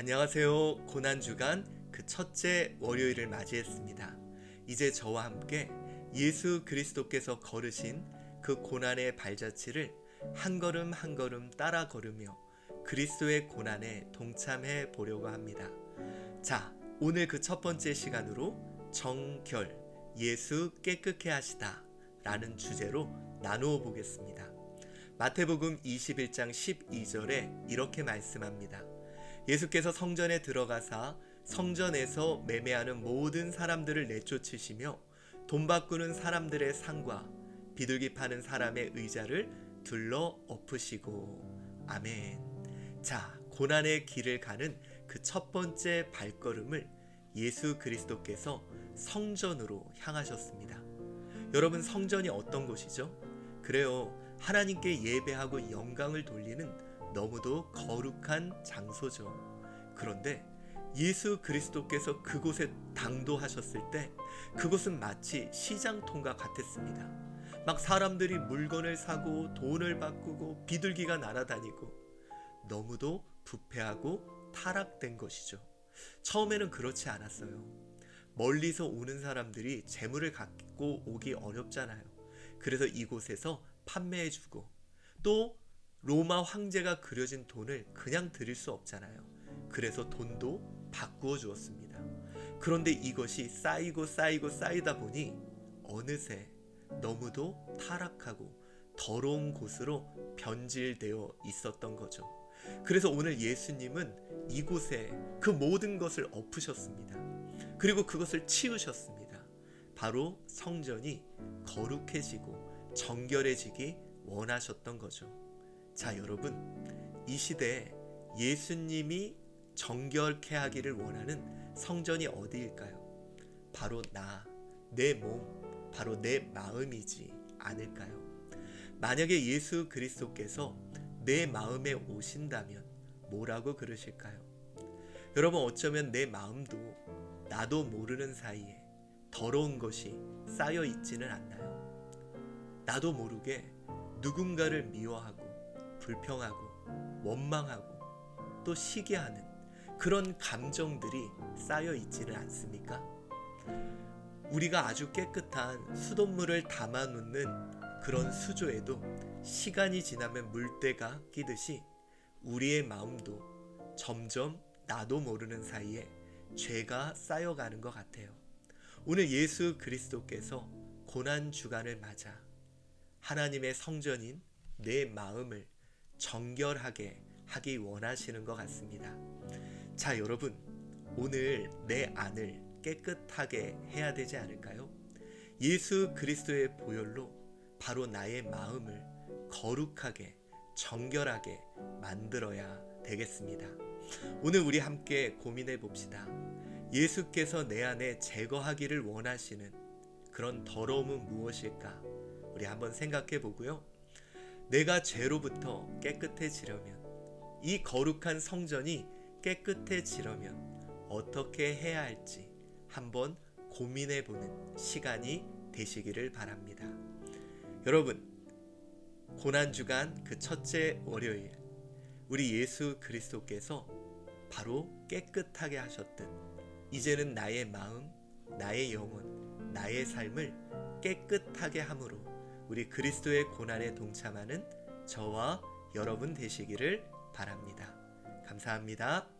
안녕하세요. 고난주간 그 첫째 월요일을 맞이했습니다. 이제 저와 함께 예수 그리스도께서 걸으신 그 고난의 발자취를 한 걸음 한 걸음 따라 걸으며 그리스도의 고난에 동참해 보려고 합니다. 자, 오늘 그 첫 번째 시간으로 정결, 예수 깨끗게 하시다 라는 주제로 나누어 보겠습니다. 마태복음 21장 12절에 이렇게 말씀합니다. 예수께서 성전에 들어가사 성전에서 매매하는 모든 사람들을 내쫓으시며 돈 바꾸는 사람들의 상과 비둘기 파는 사람의 의자를 둘러 엎으시고 아멘. 자, 고난의 길을 가는 그 첫 번째 발걸음을 예수 그리스도께서 성전으로 향하셨습니다. 여러분 성전이 어떤 곳이죠? 그래요. 하나님께 예배하고 영광을 돌리는 너무도 거룩한 장소죠. 그런데 예수 그리스도께서 그곳에 당도하셨을 때 그곳은 마치 시장통과 같았습니다. 막 사람들이 물건을 사고 돈을 바꾸고 비둘기가 날아다니고 너무도 부패하고 타락된 것이죠. 처음에는 그렇지 않았어요. 멀리서 오는 사람들이 재물을 갖고 오기 어렵잖아요. 그래서 이곳에서 판매해주고 또 로마 황제가 그려진 돈을 그냥 드릴 수 없잖아요. 그래서 돈도 바꾸어 주었습니다. 그런데 이것이 쌓이고 쌓이고 쌓이다 보니 어느새 너무도 타락하고 더러운 곳으로 변질되어 있었던 거죠. 그래서 오늘 예수님은 이곳에 그 모든 것을 엎으셨습니다. 그리고 그것을 치우셨습니다. 바로 성전이 거룩해지고 정결해지기 원하셨던 거죠. 자, 여러분, 이 시대에 예수님이 정결케 하기를 원하는 성전이 어디일까요? 바로 나, 내 몸, 바로 내 마음이지 않을까요? 만약에 예수 그리스도께서 내 마음에 오신다면 뭐라고 그러실까요? 여러분 어쩌면 내 마음도 나도 모르는 사이에 더러운 것이 쌓여 있지는 않나요? 나도 모르게 누군가를 미워하고 불평하고 원망하고 또 시기하는 그런 감정들이 쌓여 있지는 않습니까? 우리가 아주 깨끗한 수돗물을 담아 놓는 그런 수조에도 시간이 지나면 물때가 끼듯이 우리의 마음도 점점 나도 모르는 사이에 죄가 쌓여가는 것 같아요. 오늘 예수 그리스도께서 고난 주간을 맞아 하나님의 성전인 내 마음을 정결하게 하기 원하시는 것 같습니다. 자, 여러분, 오늘 내 안을 깨끗하게 해야 되지 않을까요? 예수 그리스도의 보혈로 바로 나의 마음을 거룩하게 정결하게 만들어야 되겠습니다. 오늘 우리 함께 고민해 봅시다. 예수께서 내 안에 제거하기를 원하시는 그런 더러움은 무엇일까? 우리 한번 생각해 보고요. 내가 죄로부터 깨끗해지려면 이 거룩한 성전이 깨끗해지려면 어떻게 해야 할지 한번 고민해 보는 시간이 되시기를 바랍니다. 여러분, 고난주간 그 첫째 월요일, 우리 예수 그리스도께서 바로 깨끗하게 하셨듯, 이제는 나의 마음, 나의 영혼, 나의 삶을 깨끗하게 함으로 우리 그리스도의 고난에 동참하는 저와 여러분 되시기를 바랍니다. 감사합니다.